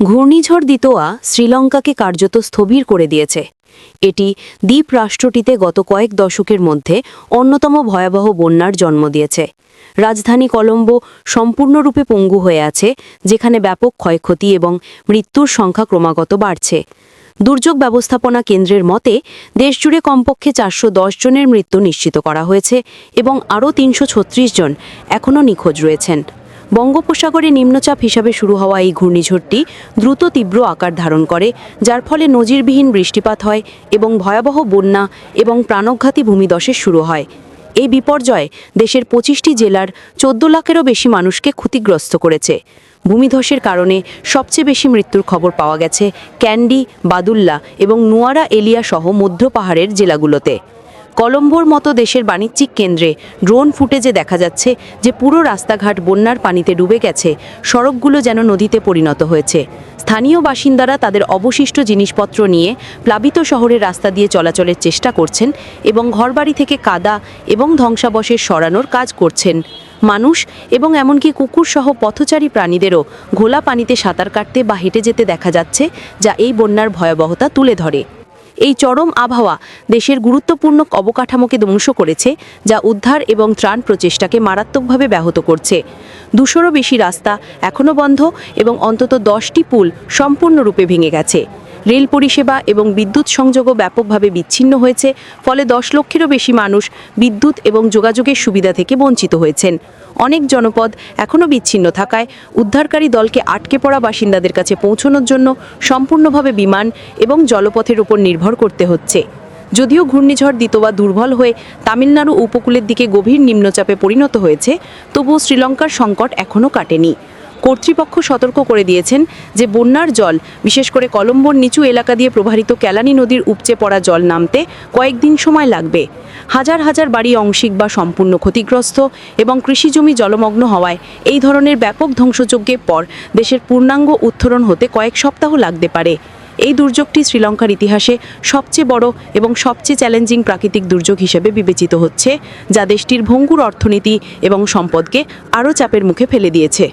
ঘূর্ণিঝড় দিতোয়া শ্রীলঙ্কাকে কার্যত স্থবির করে দিয়েছে। এটি দ্বীপ রাষ্ট্রটিতে গত কয়েক দশকের মধ্যে অন্যতম ভয়াবহ বন্যার জন্ম দিয়েছে। রাজধানী কলম্বো সম্পূর্ণরূপে পঙ্গু হয়ে আছে, যেখানে ব্যাপক ক্ষয়ক্ষতি এবং মৃত্যুর সংখ্যা ক্রমাগত বাড়ছে। দুর্যোগ ব্যবস্থাপনা কেন্দ্রের মতে, দেশজুড়ে কমপক্ষে চারশো দশ জনের মৃত্যু নিশ্চিত করা হয়েছে এবং আরও তিনশো ছত্রিশ জন এখনও নিখোঁজ রয়েছেন। বঙ্গোপসাগরে নিম্নচাপ হিসাবে শুরু হওয়া এই ঘূর্ণিঝড়টি দ্রুত তীব্র আকার ধারণ করে, যার ফলে নজিরবিহীন বৃষ্টিপাত হয় এবং ভয়াবহ বন্যা এবং প্রাণঘাতী ভূমিদশের শুরু হয়। এই বিপর্যয় দেশের পঁচিশটি জেলার চোদ্দ লাখেরও বেশি মানুষকে ক্ষতিগ্রস্ত করেছে। ভূমিধসের কারণে সবচেয়ে বেশি মৃত্যুর খবর পাওয়া গেছে ক্যান্ডি, বাদুল্লা এবং নুয়ারা এলিয়া সহ মধ্য পাহাড়ের জেলাগুলোতে। কলম্বোর মতো দেশের বাণিজ্যিক কেন্দ্রে ড্রোন ফুটেজে দেখা যাচ্ছে যে পুরো রাস্তাঘাট বন্যার পানিতে ডুবে গেছে। সড়কগুলো যেন নদীতে পরিণত হয়েছে। স্থানীয় বাসিন্দারা তাদের অবশিষ্ট জিনিসপত্র নিয়ে প্লাবিত শহরের রাস্তা দিয়ে চলাচলের চেষ্টা করছেন এবং ঘরবাড়ি থেকে কাদা এবং ধ্বংসাবশেষ সরানোর কাজ করছেন। মানুষ এবং এমনকি কুকুরসহ পথচারী প্রাণীদেরও ঘোলা পানিতে সাঁতার কাটতে বা হেঁটে যেতে দেখা যাচ্ছে, যা এই বন্যার ভয়াবহতা তুলে ধরে। এই চরম আবহাওয়া দেশের গুরুত্বপূর্ণ অবকাঠামোকে ধ্বংস করেছে, যা উদ্ধার এবং ত্রাণ প্রচেষ্টাকে মারাত্মকভাবে ব্যাহত করছে। দুশোরও বেশি রাস্তা এখনও বন্ধ এবং অন্তত দশটি পুল সম্পূর্ণরূপে ভেঙে গেছে। রেল পরিষেবা এবং বিদ্যুৎ সংযোগও ব্যাপকভাবে বিচ্ছিন্ন হয়েছে, ফলে দশ লক্ষেরও বেশি মানুষ বিদ্যুৎ এবং যোগাযোগের সুবিধা থেকে বঞ্চিত হয়েছেন। অনেক জনপদ এখনও বিচ্ছিন্ন থাকায় উদ্ধারকারী দলকে আটকে পড়া বাসিন্দাদের কাছে পৌঁছানোর জন্য সম্পূর্ণভাবে বিমান এবং জলপথের উপর নির্ভর করতে হচ্ছে। যদিও ঘূর্ণিঝড় দিতোয়া দুর্বল হয়ে তামিলনাড়ু উপকূলের দিকে গভীর নিম্নচাপে পরিণত হয়েছে, তবুও শ্রীলঙ্কার সংকট এখনও কাটেনি। কর্তৃপক্ষ সতর্ক করে দিয়েছেন যে বন্যার জল, বিশেষ করে কলম্বোর নিচু এলাকা দিয়ে প্রবাহিত ক্যালানি নদীর উপচে পড়া জল নামতে কয়েকদিন সময় লাগবে। হাজার হাজার বাড়ি অংশিক বা সম্পূর্ণ ক্ষতিগ্রস্ত এবং কৃষিজমি জলমগ্ন হওয়ায় এই ধরনের ব্যাপক ধ্বংসযজ্ঞের পর দেশের পূর্ণাঙ্গ উত্তরণ হতে কয়েক সপ্তাহ লাগতে পারে। এই দুর্যোগটি শ্রীলঙ্কার ইতিহাসে সবচেয়ে বড় এবং সবচেয়ে চ্যালেঞ্জিং প্রাকৃতিক দুর্যোগ হিসেবে বিবেচিত হচ্ছে, যা দেশটির ভঙ্গুর অর্থনীতি এবং সম্পদকে আরও চাপের মুখে ফেলে দিয়েছে।